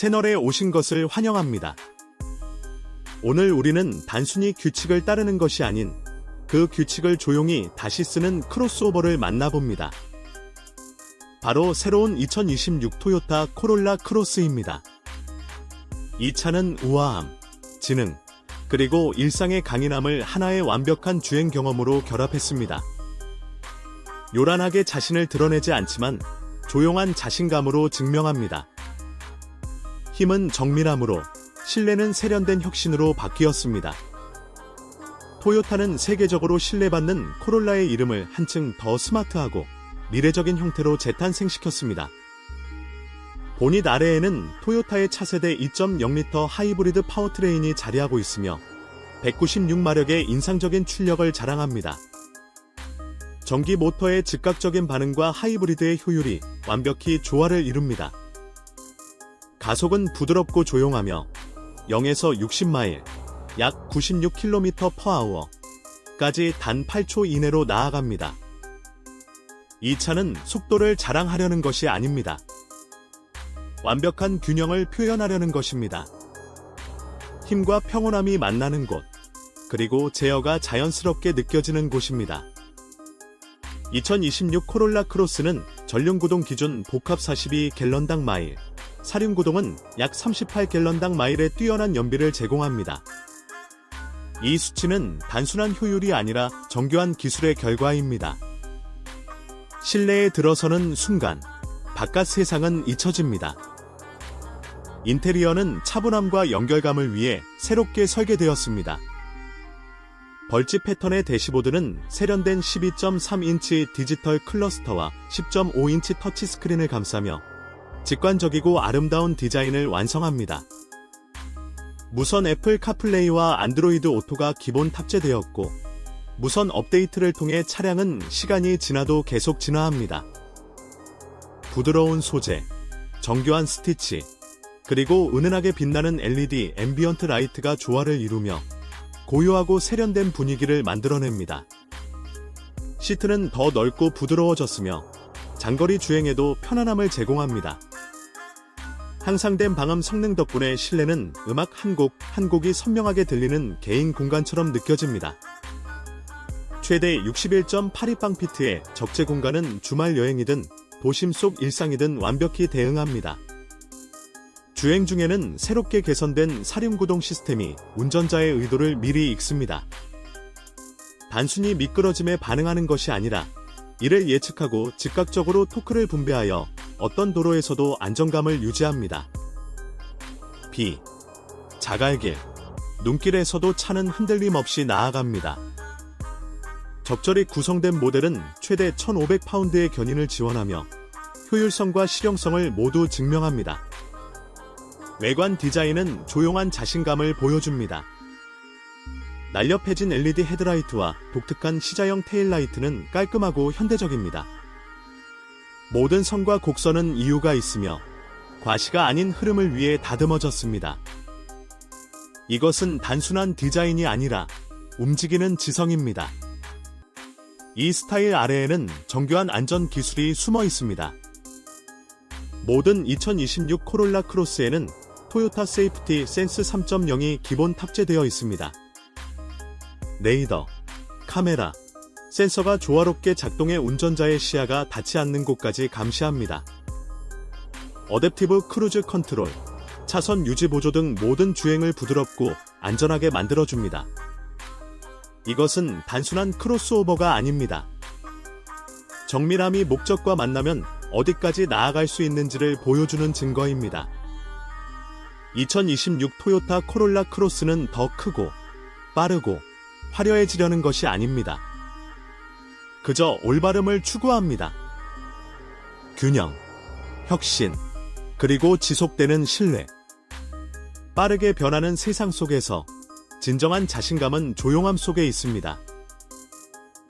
채널에 오신 것을 환영합니다. 오늘 우리는 단순히 규칙을 따르는 것이 아닌 그 규칙을 조용히 다시 쓰는 크로스오버를 만나봅니다. 바로 새로운 2026 토요타 코롤라 크로스입니다. 이 차는 우아함, 지능, 그리고 일상의 강인함을 하나의 완벽한 주행 경험으로 결합했습니다. 요란하게 자신을 드러내지 않지만 조용한 자신감으로 증명합니다. 힘은 정밀함으로, 신뢰는 세련된 혁신으로 바뀌었습니다. 토요타는 세계적으로 신뢰받는 코롤라의 이름을 한층 더 스마트하고 미래적인 형태로 재탄생시켰습니다. 본닛 아래에는 토요타의 차세대 2.0L 하이브리드 파워트레인이 자리하고 있으며 196마력의 인상적인 출력을 자랑합니다. 전기 모터의 즉각적인 반응과 하이브리드의 효율이 완벽히 조화를 이룹니다. 가속은 부드럽고 조용하며 0에서 60마일, 약 96km/h까지 단 8초 이내로 나아갑니다. 이 차는 속도를 자랑하려는 것이 아닙니다. 완벽한 균형을 표현하려는 것입니다. 힘과 평온함이 만나는 곳, 그리고 제어가 자연스럽게 느껴지는 곳입니다. 2026 코롤라 크로스는 전륜구동 기준 복합 42갤런당 마일, 사륜구동은 약 38갤런당 마일의 뛰어난 연비를 제공합니다. 이 수치는 단순한 효율이 아니라 정교한 기술의 결과입니다. 실내에 들어서는 순간, 바깥 세상은 잊혀집니다. 인테리어는 차분함과 연결감을 위해 새롭게 설계되었습니다. 벌집 패턴의 대시보드는 세련된 12.3인치 디지털 클러스터와 10.5인치 터치스크린을 감싸며 직관적이고 아름다운 디자인을 완성합니다. 무선 애플 카플레이와 안드로이드 오토가 기본 탑재되었고 무선 업데이트를 통해 차량은 시간이 지나도 계속 진화합니다. 부드러운 소재, 정교한 스티치, 그리고 은은하게 빛나는 LED 앰비언트 라이트가 조화를 이루며 고요하고 세련된 분위기를 만들어냅니다. 시트는 더 넓고 부드러워졌으며 장거리 주행에도 편안함을 제공합니다. 향상된 방음 성능 덕분에 실내는 음악 한 곡 한 곡이 선명하게 들리는 개인 공간처럼 느껴집니다. 최대 61.82빵피트의 적재 공간은 주말 여행이든 도심 속 일상이든 완벽히 대응합니다. 주행 중에는 새롭게 개선된 사륜구동 시스템이 운전자의 의도를 미리 읽습니다. 단순히 미끄러짐에 반응하는 것이 아니라 이를 예측하고 즉각적으로 토크를 분배하여 어떤 도로에서도 안정감을 유지합니다. B. 자갈길. 눈길에서도 차는 흔들림 없이 나아갑니다. 적절히 구성된 모델은 최대 1,500파운드의 견인을 지원하며 효율성과 실용성을 모두 증명합니다. 외관 디자인은 조용한 자신감을 보여줍니다. 날렵해진 LED 헤드라이트와 독특한 시자형 테일라이트는 깔끔하고 현대적입니다. 모든 선과 곡선은 이유가 있으며 과시가 아닌 흐름을 위해 다듬어졌습니다. 이것은 단순한 디자인이 아니라 움직이는 지성입니다. 이 스타일 아래에는 정교한 안전 기술이 숨어 있습니다. 모든 2026 코롤라 크로스에는 토요타 세이프티 센스 3.0이 기본 탑재되어 있습니다. 레이더, 카메라, 센서가 조화롭게 작동해 운전자의 시야가 닿지 않는 곳까지 감시합니다. 어댑티브 크루즈 컨트롤, 차선 유지 보조 등 모든 주행을 부드럽고 안전하게 만들어줍니다. 이것은 단순한 크로스오버가 아닙니다. 정밀함이 목적과 만나면 어디까지 나아갈 수 있는지를 보여주는 증거입니다. 2026 토요타 코롤라 크로스는 더 크고 빠르고 화려해지려는 것이 아닙니다. 그저 올바름을 추구합니다. 균형, 혁신, 그리고 지속되는 신뢰. 빠르게 변하는 세상 속에서 진정한 자신감은 조용함 속에 있습니다.